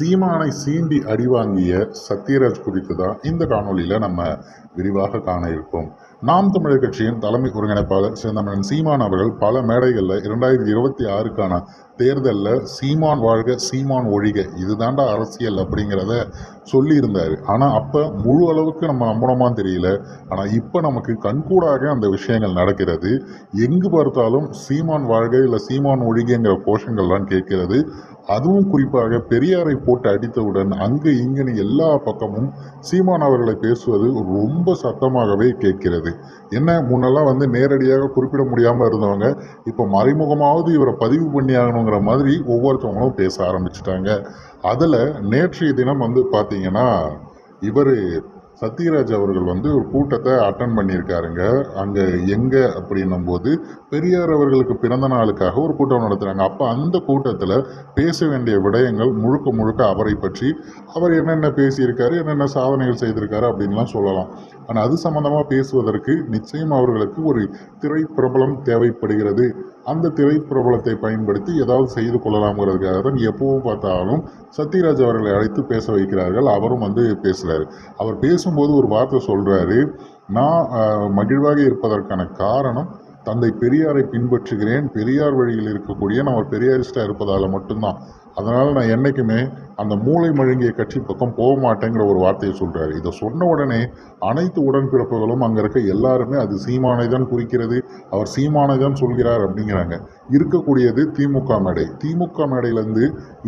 சீமானை சீண்டி அடிவாங்கிய சத்யராஜ் குறித்து தான் இந்த காணொலியில் நம்ம விரிவாக காண இருக்கோம். நாம் தமிழர் கட்சியின் தலைமை ஒருங்கிணைப்பாளர் சிதம்பரம் சீமான் அவர்கள் பல மேடைகளில் இரண்டாயிரத்தி இருபத்தி ஆறுக்கான தேர்தலில் சீமான் வாழ்க சீமான் ஒழிக இதுதாண்டா அரசியல் அப்படிங்கிறத சொல்லியிருந்தார். ஆனால் அப்போ முழு அளவுக்கு நம்ம நம்பணுமான்னு தெரியல. ஆனால் இப்போ நமக்கு கண்கூடாக அந்த விஷயங்கள் நடக்கிறது. எங்கு பார்த்தாலும் சீமான் வாழ்க இல்லை சீமான் ஒழிகங்கிற கோஷங்கள்லாம் கேட்கிறது. அதுவும் குறிப்பாக பெரியாரை போட்டு அடித்தவுடன் அங்கு இங்குன்னு எல்லா பக்கமும் சீமான் அவர்களை பேசுவது ரொம்ப சத்தமாகவே கேட்கிறது. என்ன முன்னெல்லாம் வந்து நேரடியாக குறிப்பிட முடியாமல் இருந்தவங்க இப்போ மறைமுகமாவது இவரை பதிவு பண்ணி ஆகணுங்கிற மாதிரி ஒவ்வொருத்தவங்களும் பேச ஆரம்பிச்சிட்டாங்க. அதில் நேற்றைய தினம் வந்து பார்த்தீங்கன்னா இவர் சத்யராஜ் அவர்கள் வந்து ஒரு கூட்டத்தை அட்டன் பண்ணியிருக்காருங்க. அங்கே எங்கே அப்படின்னும் போது பெரியார் அவர்களுக்கு பிறந்த நாளுக்காக ஒரு கூட்டம் நடத்துகிறாங்க அப்போ அந்த கூட்டத்தில் பேச வேண்டிய விடயங்கள் முழுக்க முழுக்க அவரை பற்றி அவர் என்னென்ன பேசியிருக்காரு என்னென்ன சாதனைகள் செய்திருக்காரு அப்படின்லாம் சொல்லலாம். ஆனால் அது சம்மந்தமாக பேசுவதற்கு நிச்சயம் அவர்களுக்கு ஒரு திரை பிரபலம் தேவைப்படுகிறது. அந்த திரை பிரபலத்தை பயன்படுத்தி ஏதாவது செய்து கொள்ளலாம்ங்கிறதுக்காக தான் எப்பவும் பார்த்தாலும் சத்யராஜ் அவர்களை அழைத்து பேச வைக்கிறார்கள். அவரும் வந்து பேசுகிறார் அவர் பேசும்போது ஒரு வார்த்தை சொல்கிறாரு நான் மகிழ்வாக இருப்பதற்கான காரணம் தந்தை பெரியாரை பின்பற்றுகிறேன் பெரியார் வழியில் இருக்கக்கூடிய நான் பெரியாரிஸ்டாக இருப்பதால் மட்டும்தான். அதனால் நான் என்றைக்குமே அந்த மூளை மழுங்கிய கட்சி பக்கம் போக மாட்டேங்கிற ஒரு வார்த்தையை சொல்கிறாரு இதை சொன்ன உடனே அனைத்து உடன்பிறப்புகளும் அங்கே இருக்க எல்லாருமே அது சீமானை தான் குறிக்கிறது அவர் சீமானை தான் சொல்கிறார் அப்படிங்கிறாங்க. இருக்கக்கூடியது திமுக மேடை. திமுக மேடையிலேருந்து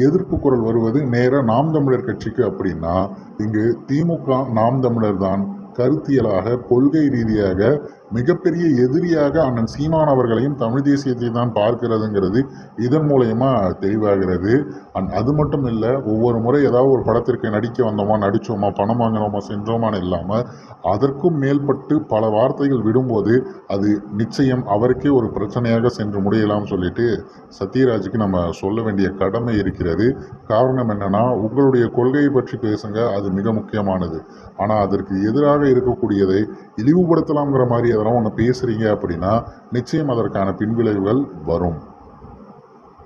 எதிர்ப்பு குரல் வருவது நேராக நாம் தமிழர் கட்சிக்கு அப்படின்னா இங்கு திமுக நாம் தமிழர் தான் கருத்தியலாக கொள்கை ரீதியாக மிகப்பெரிய எதிரியாக அண்ணன் சீமான் அவர்களையும் தமிழ் தேசியத்தை தான் பார்க்கிறதுங்கிறது இதன் மூலயமா தெளிவாகிறது. அண்ட் அது மட்டும் இல்லை ஒவ்வொரு முறை ஏதாவது ஒரு படத்திற்கு நடிக்க வந்தோமா நடித்தோமா பணம் வாங்கினோமா சென்றோமான்னு இல்லாமல் அதற்கும் மேல்பட்டு பல வார்த்தைகள் விடும்போது அது நிச்சயம் அவருக்கே ஒரு பிரச்சனையாக சென்று முடியலாம்னு சொல்லிட்டு சத்யராஜுக்கு நம்ம சொல்ல வேண்டிய கடமை இருக்கிறது. காரணம் என்னன்னா உங்களுடைய கொள்கையை பற்றி பேசுங்க அது மிக முக்கியமானது. ஆனால் அதற்கு எதிராக எதிராக இருக்கக்கூடியதை இழிவுபடுத்தலாம்ங்கிற மாதிரி எதனா ஒன்று பேசுகிறீங்க அப்படின்னா நிச்சயம் அதற்கான பின்விளைவுகள் வரும்.